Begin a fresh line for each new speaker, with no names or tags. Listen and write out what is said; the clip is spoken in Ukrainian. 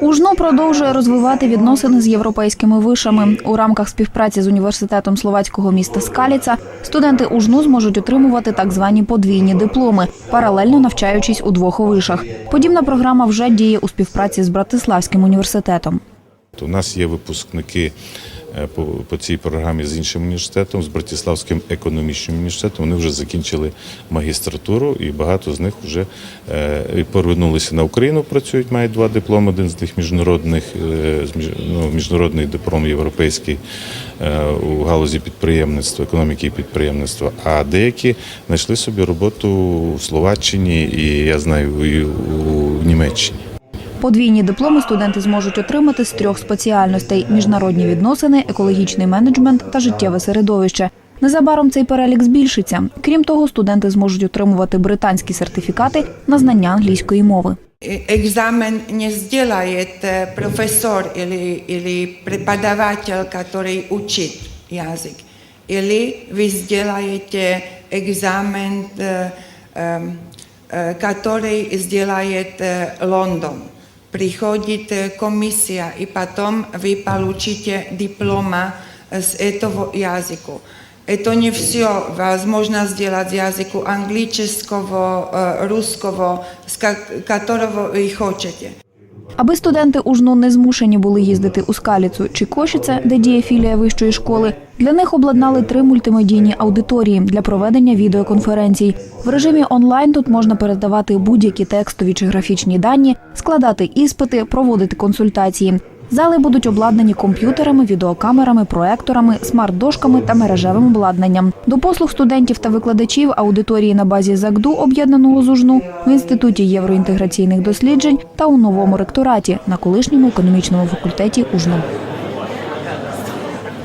УЖНУ продовжує розвивати відносини з європейськими вишами. У рамках співпраці з університетом словацького міста Скаліца студенти УЖНУ зможуть отримувати так звані подвійні дипломи, паралельно навчаючись у двох вишах. Подібна програма вже діє у співпраці з Братиславським університетом.
У нас є випускники по, по цій програмі з іншим університетом, з Братиславським економічним університетом. Вони вже закінчили магістратуру, і багато з них вже е, повернулися на Україну. Працюють, мають два дипломи. Один з них міжнародних е, ну, міжнародний диплом європейський е, у галузі підприємництва, економіки і підприємництва. А деякі знайшли собі роботу в Словаччині і я знаю і у Німеччині.
Подвійні дипломи студенти зможуть отримати з трьох спеціальностей: міжнародні відносини, екологічний менеджмент та життєве середовище. Незабаром цей перелік збільшиться. Крім того, студенти зможуть отримувати британські сертифікати на знання англійської мови.
Экзамен не сделает э, профессор или, или преподаватель, который учит язык. Или вы сделаете экзамен, э, э, э, который сделает э, Лондон. Приходит э, комиссия, и потом вы получите диплома э, с этого языка. Это не все возможно сделать языку английского, э, русского, с ко- которого вы хотите.
Аби студенти УЖНУ не змушені були їздити у Скаліцу чи Кошице, де діє філія вищої школи, для них обладнали три мультимедійні аудиторії для проведення відеоконференцій. В режимі онлайн тут можна передавати будь-які текстові чи графічні дані, складати іспити, проводити консультації. Зали будуть обладнані комп'ютерами, відеокамерами, проекторами, смарт-дошками та мережевим обладнанням. До послуг студентів та викладачів аудиторії на базі ЗАГДУ об'єднаного з УЖНУ, в інституті євроінтеграційних досліджень та у новому ректораті на колишньому економічному факультеті УЖНУ.